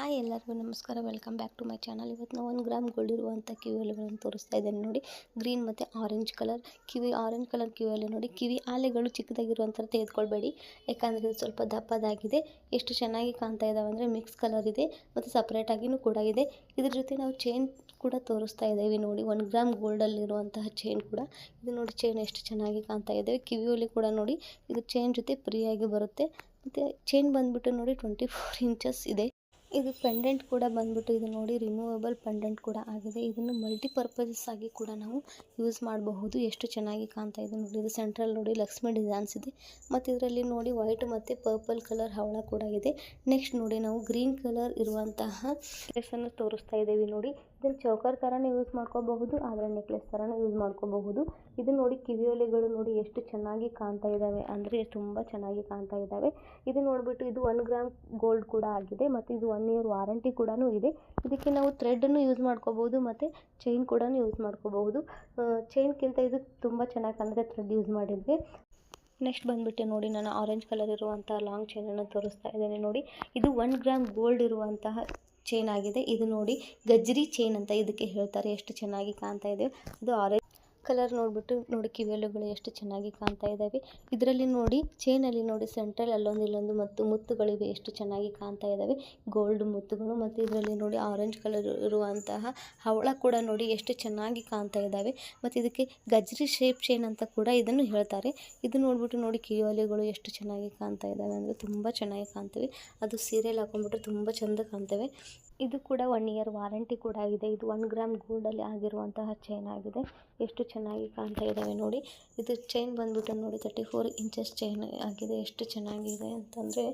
Hi ಎಲ್ಲರಿಗೂ ನಮಸ್ಕಾರ. Welcome back to my channel ಇವತ್ತು ನಾವು ಒಂದು ಗ್ರಾಮ್ ಗೋಲ್ಡ್ ಇರುವಂಥ ಕಿವಿಯಲೆಗಳನ್ನು ತೋರಿಸ್ತಾ ಇದ್ದೇನೆ ನೋಡಿ. ಗ್ರೀನ್ ಮತ್ತು orange colour kiwi orange colour ಕಿವಿಯಲ್ಲಿ ನೋಡಿ. ಕಿವಿ ಆಲೆಗಳು ಚಿಕ್ಕದಾಗಿರುವಂಥರ ತೆಗೆದುಕೊಳ್ಬೇಡಿ. ಯಾಕಂದರೆ ಇದು ಸ್ವಲ್ಪ ದಪ್ಪದಾಗಿದೆ. ಎಷ್ಟು ಚೆನ್ನಾಗಿ ಕಾಣ್ತಾ ಇದ್ದಾವೆ ಅಂದರೆ ಮಿಕ್ಸ್ ಕಲರ್ ಇದೆ ಮತ್ತು ಸಪ್ರೇಟಾಗಿಯೂ ಕೂಡ ಇದೆ. ಇದ್ರ ಜೊತೆ ನಾವು ಚೈನ್ ಕೂಡ ತೋರಿಸ್ತಾ ಇದ್ದೇವೆ ನೋಡಿ. ಒನ್ ಗ್ರಾಮ್ ಗೋಲ್ಡಲ್ಲಿರುವಂತಹ ಚೈನ್ ಕೂಡ. ಇದು ನೋಡಿ ಚೈನ್ ಎಷ್ಟು ಚೆನ್ನಾಗಿ ಕಾಣ್ತಾ ಇದ್ದೇವೆ. ಕಿವಿಯಲ್ಲಿ ಕೂಡ ನೋಡಿ. ಇದು ಚೈನ್ ಜೊತೆ ಫ್ರೀಯಾಗಿ ಬರುತ್ತೆ. ಮತ್ತು ಚೈನ್ ಬಂದುಬಿಟ್ಟು ನೋಡಿ ಟ್ವೆಂಟಿ ಫೋರ್ ಇಂಚಸ್ ಇದೆ. ಇದು ಪೆಂಡೆಂಟ್ ಕೂಡ ಬಂದ್ಬಿಟ್ಟು ಇದು ನೋಡಿ ರಿಮೂವಬಲ್ ಪೆಂಡೆಂಟ್ ಕೂಡ ಆಗಿದೆ. ಇದನ್ನು ಮಲ್ಟಿಪರ್ಪಸಸ್ ಆಗಿ ಕೂಡ ನಾವು ಯೂಸ್ ಮಾಡಬಹುದು. ಎಷ್ಟು ಚೆನ್ನಾಗಿ ಕಾಣ್ತಾ ಇದೆ ನೋಡಿ. ಇದು ಸೆಂಟ್ರಲ್ ನೋಡಿ ಲಕ್ಷ್ಮಿ ಡಿಸೈನ್ಸ್ ಇದೆ. ಮತ್ತು ಇದರಲ್ಲಿ ನೋಡಿ ವೈಟ್ ಮತ್ತು ಪರ್ಪಲ್ ಕಲರ್ ಹವಳ ಕೂಡ ಇದೆ. ನೆಕ್ಸ್ಟ್ ನೋಡಿ ನಾವು ಗ್ರೀನ್ ಕಲರ್ ಇರುವಂತಹ ಡ್ರೆಸ್ಸನ್ನು ತೋರಿಸ್ತಾ ಇದ್ದೀವಿ ನೋಡಿ. ಇದನ್ನು ಚೌಕರ್ ಥರನೇ ಯೂಸ್ ಮಾಡ್ಕೋಬಹುದು, ಆದರೆ ನೆಕ್ಲೆಸ್ ಥರನೂ ಯೂಸ್ ಮಾಡ್ಕೋಬಹುದು. ಇದು ನೋಡಿ ಕಿವಿಯೋಲೆಗಳು ನೋಡಿ ಎಷ್ಟು ಚೆನ್ನಾಗಿ ಕಾಣ್ತಾ ಇದ್ದಾವೆ, ಅಂದರೆ ತುಂಬ ಚೆನ್ನಾಗಿ ಕಾಣ್ತಾ ಇದ್ದಾವೆ. ಇದು ನೋಡಿಬಿಟ್ಟು ಇದು ಒನ್ ಗ್ರಾಮ್ ಗೋಲ್ಡ್ ಕೂಡ ಆಗಿದೆ, ಮತ್ತು ಇದು ಒನ್ ಇಯರ್ ವಾರಂಟಿ ಕೂಡ ಇದೆ. ಇದಕ್ಕೆ ನಾವು ಥ್ರೆಡನ್ನು ಯೂಸ್ ಮಾಡ್ಕೋಬಹುದು, ಮತ್ತು ಚೈನ್ ಕೂಡ ಯೂಸ್ ಮಾಡ್ಕೋಬಹುದು. ಚೈನ್ಗಿಂತ ಇದು ತುಂಬ ಚೆನ್ನಾಗಿ ಕಾಣುತ್ತೆ ಥ್ರೆಡ್ ಯೂಸ್ ಮಾಡಿದ್ರೆ. ನೆಕ್ಸ್ಟ್ ಬಂದುಬಿಟ್ಟು ನೋಡಿ, ನಾನು ಆರೆಂಜ್ ಕಲರ್ ಇರುವಂತಹ ಲಾಂಗ್ ಚೈನನ್ನು ತೋರಿಸ್ತಾ ಇದ್ದೇನೆ ನೋಡಿ. ಇದು ಒನ್ ಗ್ರಾಮ್ ಗೋಲ್ಡ್ ಇರುವಂತಹ ಚೈನ್ ಆಗಿದೆ. ಇದು ನೋಡಿ ಗಜ್ರಿ ಚೈನ್ ಅಂತ ಇದಕ್ಕೆ ಹೇಳ್ತಾರೆ. ಎಷ್ಟು ಚೆನ್ನಾಗಿ ಕಾಣ್ತಾ ಇದೆ. ಅದು ಆರೆಂಜ್ ಕಲರ್ ನೋಡಿಬಿಟ್ಟು ನೋಡಿ ಕಿವಿಯಲುಗಳು ಎಷ್ಟು ಚೆನ್ನಾಗಿ ಕಾಣ್ತಾ ಇದ್ದಾವೆ. ಇದರಲ್ಲಿ ನೋಡಿ ಚೈನಲ್ಲಿ ನೋಡಿ ಸೆಂಟ್ರಲ್ ಅಲ್ಲೊಂದು ಇಲ್ಲೊಂದು ಮತ್ತು ಮುತ್ತುಗಳಿವೆ ಎಷ್ಟು ಚೆನ್ನಾಗಿ ಕಾಣ್ತಾ ಇದ್ದಾವೆ. ಗೋಲ್ಡ್ ಮುತ್ತುಗಳು ಮತ್ತು ಇದರಲ್ಲಿ ನೋಡಿ ಆರೆಂಜ್ ಕಲರ್ ಇರುವಂತಹ ಹವಳ ಕೂಡ ನೋಡಿ ಎಷ್ಟು ಚೆನ್ನಾಗಿ ಕಾಣ್ತಾ ಇದ್ದಾವೆ. ಮತ್ತು ಇದಕ್ಕೆ ಗಜ್ರಿ ಶೇಪ್ ಚೈನ್ ಅಂತ ಕೂಡ ಇದನ್ನು ಹೇಳ್ತಾರೆ. ಇದು ನೋಡಿಬಿಟ್ಟು ನೋಡಿ ಕಿವಿಯಲುಗಳು ಎಷ್ಟು ಚೆನ್ನಾಗಿ ಕಾಣ್ತಾ ಇದ್ದಾವೆ ಅಂದರೆ ತುಂಬ ಚೆನ್ನಾಗಿ ಕಾಣ್ತವೆ. ಅದು ಸೀರೆಯಲ್ಲಿ ಹಾಕೊಂಡ್ಬಿಟ್ಟು ತುಂಬ ಚೆಂದ ಕಾಣ್ತವೆ. ಇದು ಕೂಡ ಒನ್ ಇಯರ್ ವಾರಂಟಿ ಕೂಡ ಇದೆ ಇದು ಒನ್ ಗ್ರಾಮ್ ಗೋಲ್ಡಲ್ಲಿ ಆಗಿರುವಂತಹ ಚೈನ್ ಆಗಿದೆ. ಎಷ್ಟು ಚೆನ್ನಾಗಿ ಕಾಣ್ತಾ ಇದ್ದಾವೆ ನೋಡಿ. ಇದು ಚೈನ್ ಬಂದ್ಬಿಟ್ಟು ನೋಡಿ ತರ್ಟಿ ಫೋರ್ ಇಂಚಸ್ ಚೈನ್ ಆಗಿದೆ, ಎಷ್ಟು ಚೆನ್ನಾಗಿದೆ ಅಂತಂದರೆ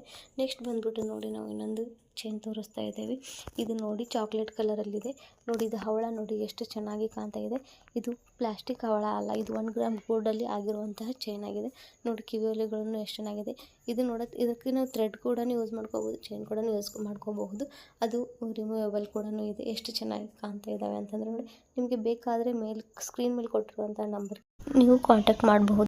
ನೆಕ್ಸ್ಟ್ ಬಂದ್ಬಿಟ್ಟು ನೋಡಿ ನಾವು ಇನ್ನೊಂದು ಚೈನ್ ತೋರಿಸ್ತಾ ಇದ್ದೇವೆ. ಇದು ನೋಡಿ ಚಾಕ್ಲೇಟ್ ಕಲರಲ್ಲಿದೆ. ನೋಡಿ, ಇದು ಹವಳ ನೋಡಿ ಎಷ್ಟು ಚೆನ್ನಾಗಿ ಕಾಣ್ತಾ ಇದೆ. ಇದು ಪ್ಲಾಸ್ಟಿಕ್ ಹವಳ ಅಲ್ಲ, ಇದು ಒನ್ ಗ್ರಾಮ್ ಗೋಲ್ಡಲ್ಲಿ ಆಗಿರುವಂತಹ ಚೈನ್ ಆಗಿದೆ. ನೋಡಿ, ಕಿವಿಯೊಲೆಗಳನ್ನು ಎಷ್ಟು ಚೆನ್ನಾಗಿದೆ. ಇದು ನೋಡೋದು ಇದಕ್ಕೆ ನಾವು ಥ್ರೆಡ್ ಕೂಡ ಯೂಸ್ ಮಾಡ್ಕೋಬೋದು, ಚೈನ್ ಕೂಡ ಯೂಸ್ ಮಾಡ್ಕೋಬಹುದು. ಅದು ರಿಮೂವೇಬಲ್ ಕೂಡ ಇದೆ. ಎಷ್ಟು ಚೆನ್ನಾಗಿ ಕಾಣ್ತಾ ಇದ್ದಾವೆ ಅಂತಂದರೆ ನೋಡಿ, ನಿಮಗೆ ಬೇಕಾದರೆ ಮೇಲೆ, ಸ್ಕ್ರೀನ್ ಮೇಲೆ ಕೊಟ್ಟಿರುವಂಥ ನಂಬರ್ ನೀವು ಕಾಂಟ್ಯಾಕ್ಟ್ ಮಾಡಬಹುದು.